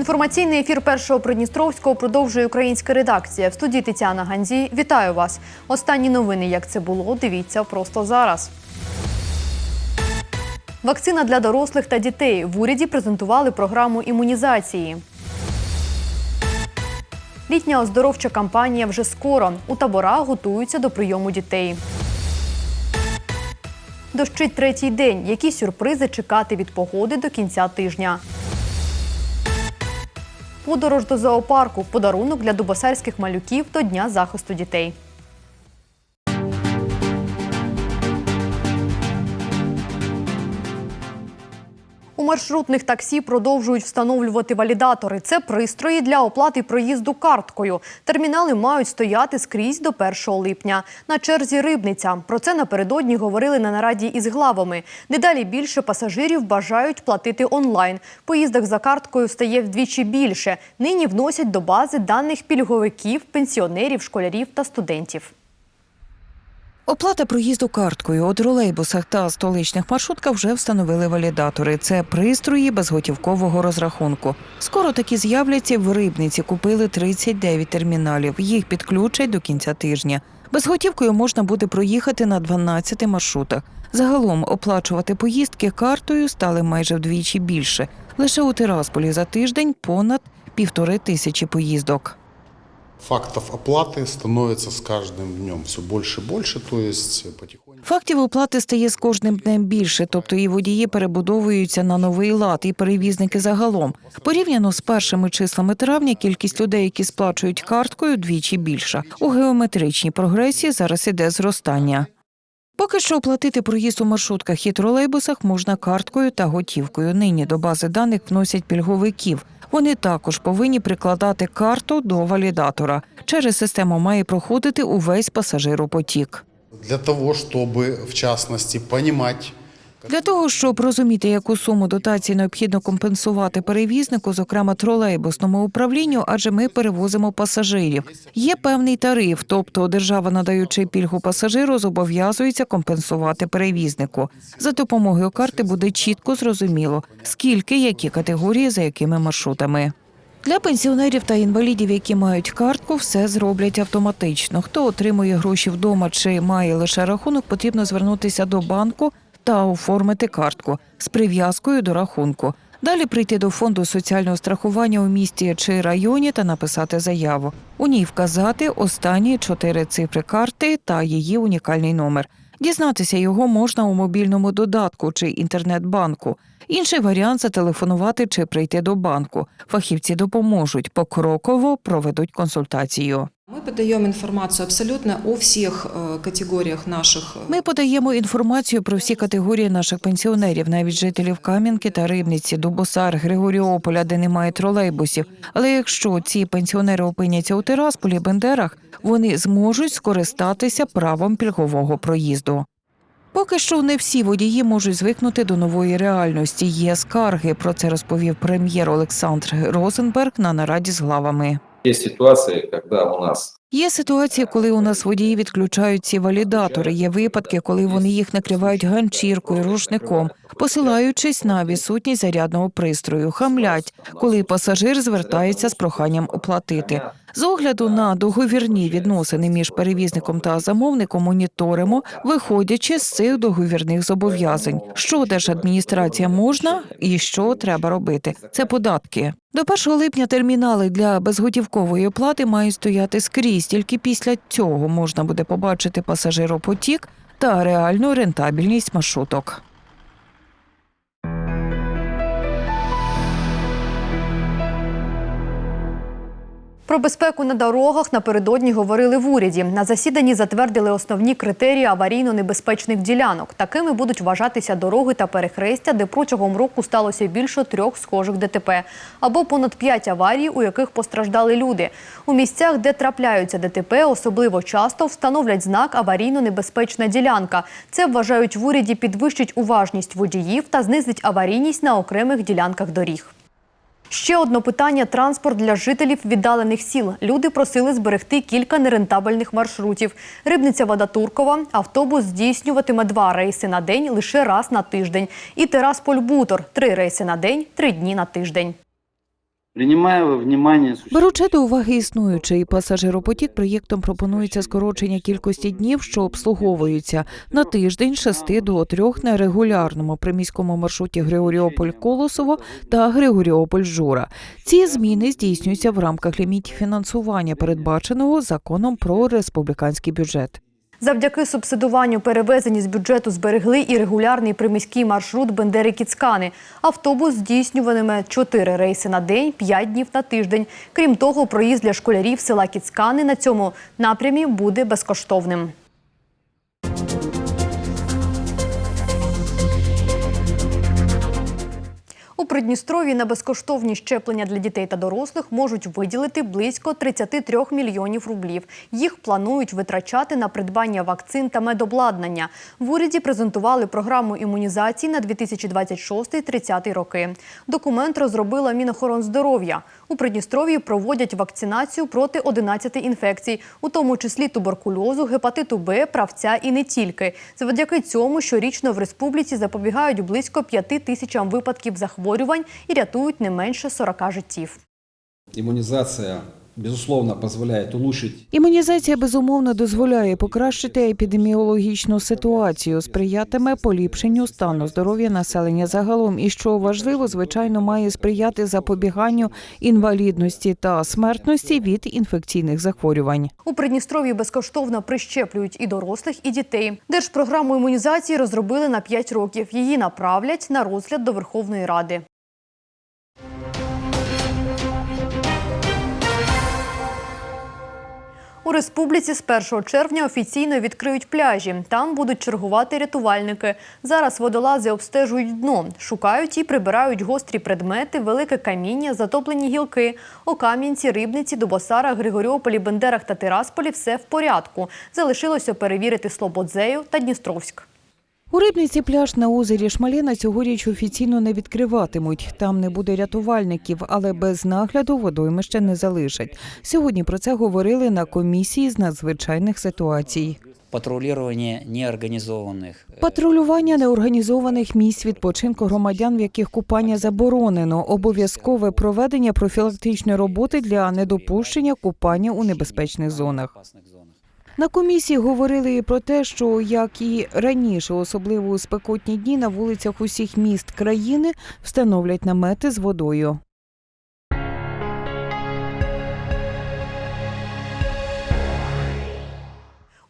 Інформаційний ефір першого Придністровського продовжує українська редакція. В студії Тетяна Ганзі. Вітаю вас. Останні новини, як це було, дивіться просто зараз. Вакцина для дорослих та дітей. В уряді презентували програму імунізації. Літня оздоровча кампанія вже скоро. У таборах готуються до прийому дітей. Дощить третій день. Які сюрпризи чекати від погоди до кінця тижня? Подорож до зоопарку подарунок для дубосарських малюків до Дня захисту дітей. Маршрутних таксі продовжують встановлювати валідатори. Це пристрої для оплати проїзду карткою. Термінали мають стояти скрізь до 1 липня. На черзі рибниця. Про це напередодні говорили на нараді із главами. Дедалі більше пасажирів бажають платити онлайн. Поїздок за карткою стає вдвічі більше. Нині вносять до бази даних пільговиків, пенсіонерів, школярів та студентів. Оплата проїзду карткою у тролейбусах та столичних маршрутках вже встановили валідатори. Це пристрої безготівкового розрахунку. Скоро такі з'являться в рибниці. Купили 39 терміналів. Їх підключать до кінця тижня. Безготівкою можна буде проїхати на 12 маршрутах. Загалом оплачувати поїздки картою стали майже вдвічі більше. Лише у Тирасполі за тиждень понад півтори тисячі поїздок. Фактов оплаты становится с каждым днем все больше и больше, то есть потихоньку. Фактів оплати стає з кожним днем більше, тобто і водії перебудовуються на новий лад, і перевізники загалом. Порівняно з першими числами травня, кількість людей, які сплачують карткою, двічі більша. У геометричній прогресії зараз іде зростання. Поки що оплатити проїзд у маршрутках і тролейбусах можна карткою та готівкою. Нині до бази даних вносять пільговиків. Вони також повинні прикладати карту до валідатора. Через систему має проходити увесь пасажиропотік. Для того, щоб в частності понимать, Для того, щоб розуміти, яку суму дотації необхідно компенсувати перевізнику, зокрема тролейбусному управлінню, адже ми перевозимо пасажирів. Є певний тариф, тобто держава, надаючи пільгу пасажиру, зобов'язується компенсувати перевізнику. За допомогою карти буде чітко зрозуміло, скільки, які категорії, за якими маршрутами. Для пенсіонерів та інвалідів, які мають картку, все зроблять автоматично. Хто отримує гроші вдома чи має лише рахунок, потрібно звернутися до банку та оформити картку з прив'язкою до рахунку. Далі прийти до фонду соціального страхування у місті чи районі та написати заяву. У ній вказати останні чотири цифри карти та її унікальний номер. Дізнатися його можна у мобільному додатку чи інтернет-банку. Інший варіант зателефонувати чи прийти до банку. Фахівці допоможуть покроково проведуть консультацію. Мы подаем информацию абсолютно о всех э, категориях наших. э, Ми подаємо інформацію про всі категорії наших пенсіонерів, навіть жителів Кам'янки та Рибниці, Дубосар, Григоріополя, де немає тролейбусів. Але якщо ці пенсіонери опиняться у Тирасполі, Бендерах, вони зможуть скористатися правом пільгового проїзду. Поки що не всі водії можуть звикнути до нової реальності. Є скарги. Про це розповів прем'єр Олександр Розенберг на нараді з главами. Есть ситуации, когда у нас Є ситуації, коли у нас водії відключають ці валідатори. Є випадки, коли вони їх накривають ганчіркою, рушником, посилаючись на відсутність зарядного пристрою, хамлять, коли пасажир звертається з проханням оплатити. З огляду на договірні відносини між перевізником та замовником моніторимо, виходячи з цих договірних зобов'язань, що держадміністрація можна і що треба робити. Це податки. До 1 липня термінали для безготівкової оплати мають стояти скрізь. Тільки після цього можна буде побачити пасажиропотік та реальну рентабельність маршруток. Про безпеку на дорогах напередодні говорили в уряді. На засіданні затвердили основні критерії аварійно-небезпечних ділянок. Такими будуть вважатися дороги та перехрестя, де протягом року сталося більше трьох схожих ДТП, або понад п'ять аварій, у яких постраждали люди. У місцях, де трапляються ДТП, особливо часто встановлять знак аварійно-небезпечна ділянка. Це вважають в уряді підвищить уважність водіїв та знизить аварійність на окремих ділянках доріг. Ще одне питання транспорт для жителів віддалених сіл. Люди просили зберегти кілька нерентабельних маршрутів. Рибниця Вода Туркова. Автобус здійснюватиме два рейси на день лише раз на тиждень. І Терасполь Польбутор три рейси на день, три дні на тиждень. Беручи до уваги існуючий пасажиропотік, проєктом пропонується скорочення кількості днів, що обслуговуються на тиждень з 6 до 3 на регулярному приміському маршруті Григоріополь-Колосово та Григоріополь-Жура. Ці зміни здійснюються в рамках лімітів фінансування, передбаченого законом про республіканський бюджет. Завдяки субсидуванню перевезені з бюджету зберегли і регулярний приміський маршрут Бендери-Кіцкани. Автобус здійснюватиме 4 рейси на день, 5 днів на тиждень. Крім того, проїзд для школярів села Кіцкани на цьому напрямі буде безкоштовним. У Придністрові на безкоштовні щеплення для дітей та дорослих можуть виділити близько 33 мільйонів рублів. Їх планують витрачати на придбання вакцин та медобладнання. В уряді презентували програму імунізації на 2026-30 роки. Документ розробила Мінохоронздоров'я. У Придністров'ї проводять вакцинацію проти 11 інфекцій, у тому числі туберкульозу, гепатиту Б, правця і не тільки. Завдяки цьому щорічно в республіці запобігають близько 5 тисячам випадків захворювань і рятують не менше 40 життів. Иммунизация, безусловно, позволяет улучшить Імунізація безумовно дозволяє покращити епідеміологічну ситуацію, сприятиме поліпшенню стану здоров'я населення загалом. І що важливо, звичайно, має сприяти запобіганню інвалідності та смертності від інфекційних захворювань. У Придністров'ї безкоштовно прищеплюють і дорослих, і дітей. Держпрограму імунізації розробили на 5 років. Її направлять на розгляд до Верховної Ради. У республіці з 1 червня офіційно відкриють пляжі. Там будуть чергувати рятувальники. Зараз водолази обстежують дно, шукають і прибирають гострі предмети, велике каміння, затоплені гілки. У Кам'янці, Рибниці, Дубосарах, Григоріополі, Бендерах та Тирасполі все в порядку. Залишилося перевірити Слободзею та Дністровськ. У Рибниці пляж на озері Шмаліна цьогоріч офіційно не відкриватимуть. Там не буде рятувальників, але без нагляду водоймище не залишать. Сьогодні про це говорили на комісії з надзвичайних ситуацій. патрулирование неорганизованных э, Патрулювання неорганізованих місць відпочинку громадян, в яких купання заборонено, обов'язкове проведення профілактичної роботи для недопущення купання у небезпечних зонах. На комісії говорили і про те, що як і раніше, особливо у спекотні дні, на вулицях усіх міст країни встановлять намети з водою.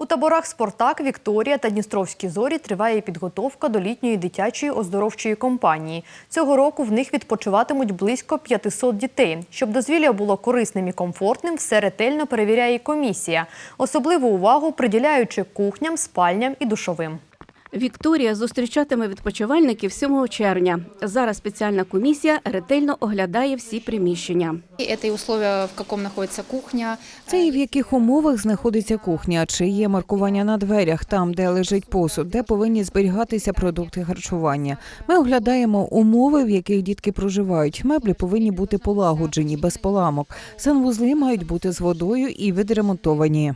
У таборах Спортак, Вікторія та Дністровські зорі триває підготовка до літньої дитячої оздоровчої компанії. Цього року в них відпочиватимуть близько 500 дітей. Щоб дозвілля було корисним і комфортним, все ретельно перевіряє комісія. Особливу увагу приділяючи кухням, спальням і душовим. Вікторія зустрічатиме відпочивальників 7 червня. Зараз спеціальна комісія ретельно оглядає всі приміщення. Это и условия, в каком находится кухня. Це і в яких умовах знаходиться кухня, чи є маркування на дверях, там, де лежить посуд, де повинні зберігатися продукти харчування. Ми оглядаємо умови, в яких дітки проживають. Меблі повинні бути полагоджені, без поламок. Санвузли мають бути з водою і відремонтовані.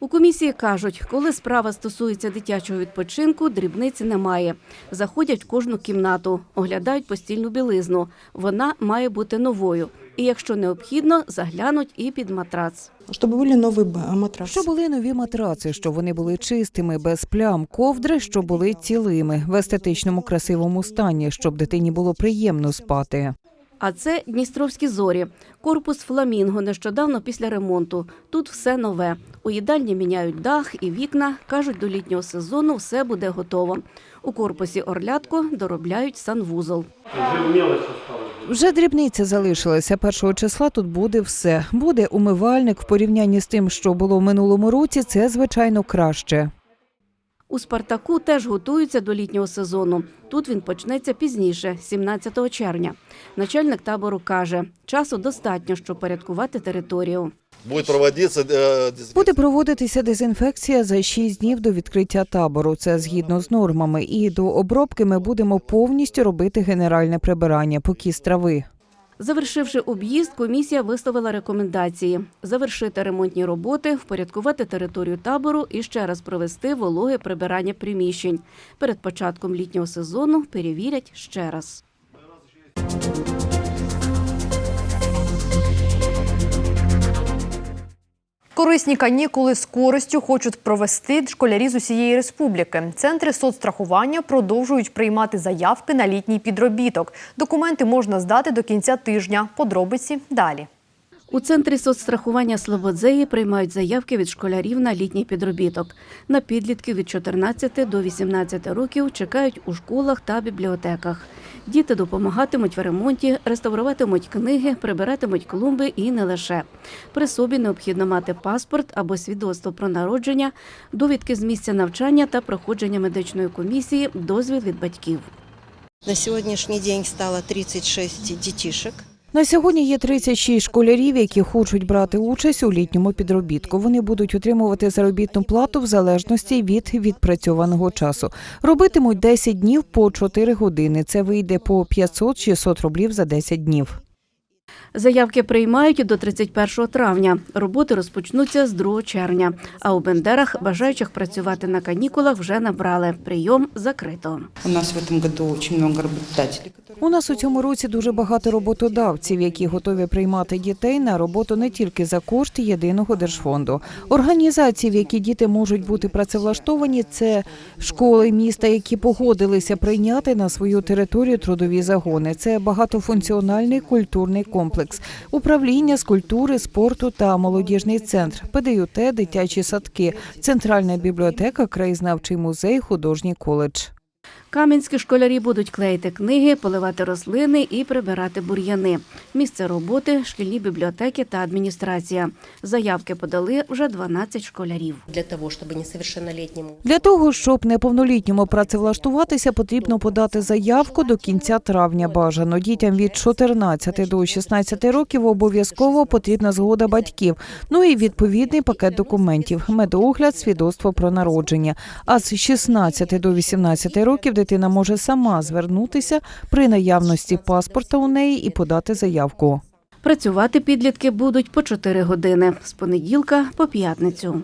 У комісії кажуть, коли справа стосується дитячого відпочинку, дрібниці немає. Заходять в кожну кімнату, оглядають постільну білизну. Вона має бути новою. І якщо необхідно, заглянуть і під матрац. Чтобы были новые ба- матрасы. Що були нові матраци, що вони були чистими, без плям, ковдри, що були цілими, в естетичному красивому стані, щоб дитині було приємно спати. А це Дністровські зорі. Корпус фламінго нещодавно після ремонту. Тут все нове. У їдальні міняють дах і вікна. кажуть, до літнього сезону все буде готово. У корпусі орлятко доробляють санвузол. Вже дрібниця залишилася. Першого числа тут буде все. Буде умивальник в порівнянні з тим, що було в минулому році. Це звичайно краще. У Спартаку теж готуються до літнього сезону. Тут він почнеться пізніше, 17 червня. Начальник табору каже, часу достатньо, щоб порядкувати територію. Э, Буде проводитися дезінфекція за 6 днів до відкриття табору. Це згідно з нормами. І до обробки ми будемо повністю робити генеральне прибирання, покіс трави. Завершивши об'їзд, комісія висловила рекомендації завершити ремонтні роботи, впорядкувати територію табору і ще раз провести вологе прибирання приміщень. Перед початком літнього сезону перевірять ще раз. Безкорисні канікули з користю хочуть провести школярі з усієї республіки. Центри соцстрахування продовжують приймати заявки на літній підробіток. Документи можна здати до кінця тижня. Подробиці далі. У центрі соцстрахування Слободзеї приймають заявки від школярів на літній підробіток. На підлітків від 14 до 18 років чекають у школах та бібліотеках. Діти допомагатимуть в ремонті, реставруватимуть книги, прибиратимуть клумби і не лише. При собі необхідно мати паспорт або свідоцтво про народження, довідки з місця навчання та проходження медичної комісії, дозвіл від батьків. На сегодняшний день стало 36 детишек. На сьогодні є 36 школярів, які хочуть брати участь у літньому підробітку. Вони будуть отримувати заробітну плату в залежності від відпрацьованого часу. Робитимуть 10 днів по 4 години. Це вийде по 500-600 рублів за 10 днів. Заявки приймають до 31 травня. Роботи розпочнуться з 2 червня. А у Бендерах бажаючих працювати на канікулах вже набрали. Прийом закрито. У нас в этом году очень много работодателей. У нас у цьому році дуже багато роботодавців, які готові приймати дітей на роботу не тільки за кошти єдиного держфонду. Організації, в які діти можуть бути працевлаштовані, це школи міста, які погодилися прийняти на свою територію трудові загони. Це багатофункціональний культурний комплекс, управління з культури, спорту та молодіжний центр, ПДЮТ, дитячі садки, центральна бібліотека, краєзнавчий музей, художній коледж. Кам'янські школярі будуть клеїти книги, поливати рослини і прибирати бур'яни. Місце роботи шкільні бібліотеки та адміністрація. Заявки подали вже 12 школярів. Для того, чтобы несовершеннолетнему Для того, щоб неповнолітньому працевлаштуватися, потрібно подати заявку до кінця травня. Бажано дітям від 14 до 16 років обов'язково потрібна згода батьків. Ну і відповідний пакет документів: медогляд, свідоцтво про народження. А з 16 до 18 років дитина може сама звернутися при наявності паспорта у неї і подати заявку. Працювати підлітки будуть по 4 години з понеділка по п'ятницю.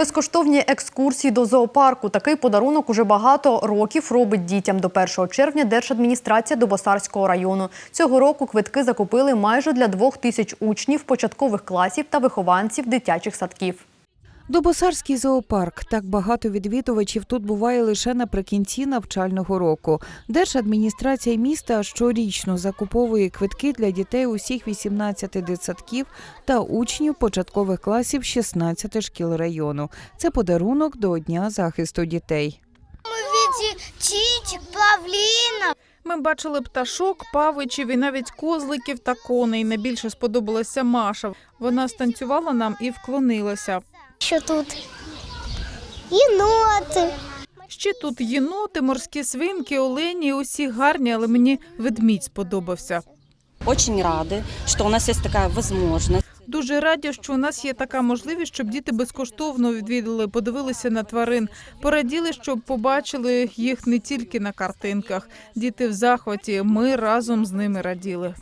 Безкоштовні екскурсії до зоопарку. Такий подарунок уже багато років робить дітям. До 1 червня Держадміністрація Добосарського району. Цього року квитки закупили майже для двох тисяч учнів початкових класів та вихованців дитячих садків. Добосарський зоопарк. Так багато відвідувачів тут буває лише наприкінці навчального року. Держадміністрація міста щорічно закуповує квитки для дітей усіх 18 дитсадків та учнів початкових класів 16 шкіл району. Це подарунок до Дня захисту дітей. Чичик, павліна. Ми бачили пташок, павичів і навіть козликів та коней. Найбільше сподобалася Маша. Вона станцювала нам і вклонилася. Що тут? Єноти. Ще тут єноти, морські свинки, олені, усі гарні, але мені ведмідь сподобався. Очень рады, что у нас есть такая возможность. Дуже раді, що у нас є така можливість, щоб діти безкоштовно відвідали, подивилися на тварин, пораділи, щоб побачили їх не тільки на картинках. Діти в захваті. Ми разом з ними раділи.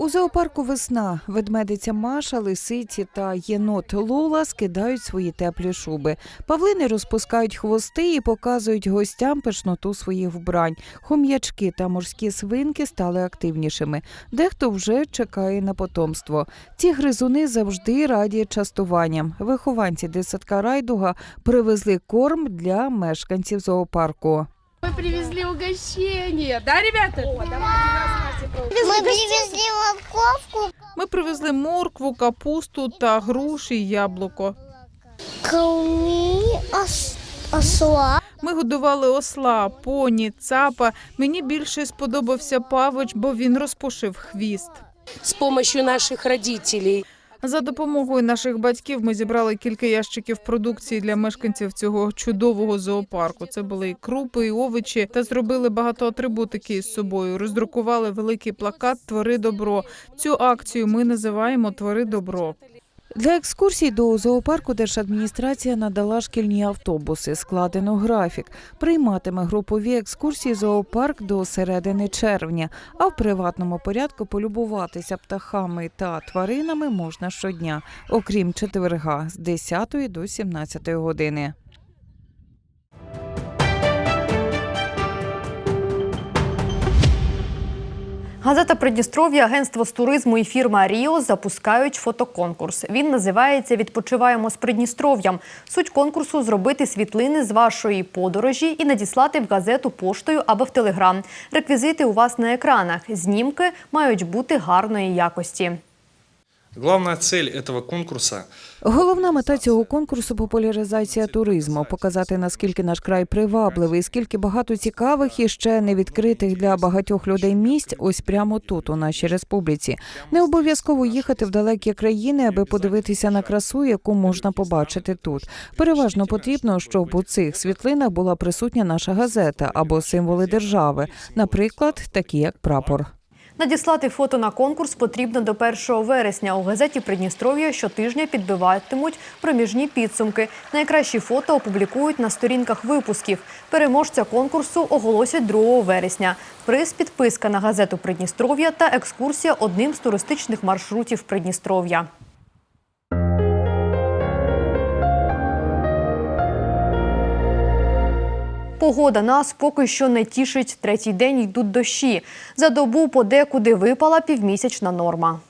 У зоопарку весна ведмедиця Маша, лисиці та єнот Лола скидають свої теплі шуби. Павлини розпускають хвости і показують гостям пишноту своїх вбрань. Хом'ячки та морські свинки стали активнішими. Дехто вже чекає на потомство. Ці гризуни завжди раді частуванням. Вихованці дитсадка райдуга привезли корм для мешканців зоопарку. Ми привезли угощення. Да, ребята? О, Ми привезли морковку, Ми привезли моркву, капусту та груші, і яблуко. осла. Ми годували осла, поні, цапа. Мені більше сподобався павич, бо він розпушив хвіст. С помощью наших родителей. За допомогою наших батьків ми зібрали кілька ящиків продукції для мешканців цього чудового зоопарку. Це були і крупи, і овочі, та зробили багато атрибутики із собою. Роздрукували великий плакат Твори добро. Цю акцію ми називаємо Твори добро. Для екскурсій до зоопарку держадміністрація надала шкільні автобуси. Складено графік. Прийматиме групові екскурсії зоопарк до середини червня. А в приватному порядку полюбуватися птахами та тваринами можна щодня, окрім четверга з 10 до 17 години. Газета Придністров'я, агентство з туризму і фірма Ріо запускають фотоконкурс. Він називається Відпочиваємо з Придністров'ям. Суть конкурсу зробити світлини з вашої подорожі і надіслати в газету поштою або в телеграм. Реквізити у вас на екранах. Знімки мають бути гарної якості. Главная цель этого конкурса Головна мета цього конкурсу популяризація туризму, показати наскільки наш край привабливий, скільки багато цікавих і ще не відкритих для багатьох людей місць. Ось прямо тут, у нашій республіці. Не обов'язково їхати в далекі країни, аби подивитися на красу, яку можна побачити тут. Переважно потрібно, щоб у цих світлинах була присутня наша газета або символи держави, наприклад, такі як прапор. Надіслати фото на конкурс потрібно до 1 вересня. У газеті Придністров'я щотижня підбиватимуть проміжні підсумки. Найкращі фото опублікують на сторінках випусків. Переможця конкурсу оголосять 2 вересня. Приз підписка на газету Придністров'я та екскурсія одним з туристичних маршрутів Придністров'я. Погода нас поки що не тішить. Третій день йдуть дощі. За добу подекуди випала півмісячна норма.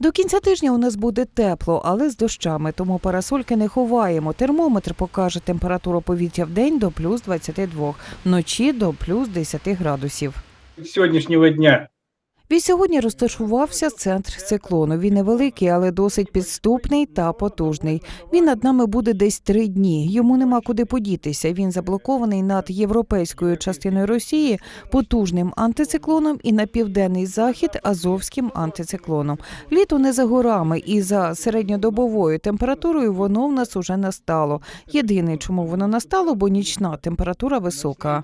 До кінця тижня у нас буде тепло, але з дощами, тому парасольки не ховаємо. Термометр покаже температуру повітря в день до плюс 22, вночі до плюс 10 градусів. сьогоднішнього дня. Від сьогодні розташувався центр циклону. Він невеликий, але досить підступний та потужний. Він над нами буде десь три дні. Йому нема куди подітися. Він заблокований над європейською частиною Росії потужним антициклоном і на південний захід азовським антициклоном. Літо не за горами, і за середньодобовою температурою воно в нас уже настало. Єдине, чому воно настало, бо нічна температура висока.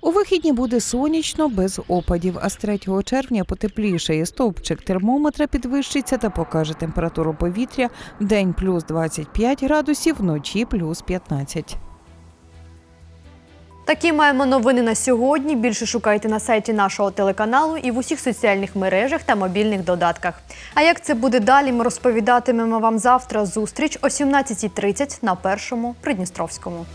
У вихідні буде сонячно без опадів, а з 3 червня потеплішає. Стовпчик термометра підвищиться та покаже температуру повітря в день плюс 25 градусів, вночі плюс 15. Такі маємо новини на сьогодні. Більше шукайте на сайті нашого телеканалу і в усіх соціальних мережах та мобільних додатках. А як це буде далі, ми розповідатимемо вам завтра. Зустріч о 17.30 на першому Придністровському.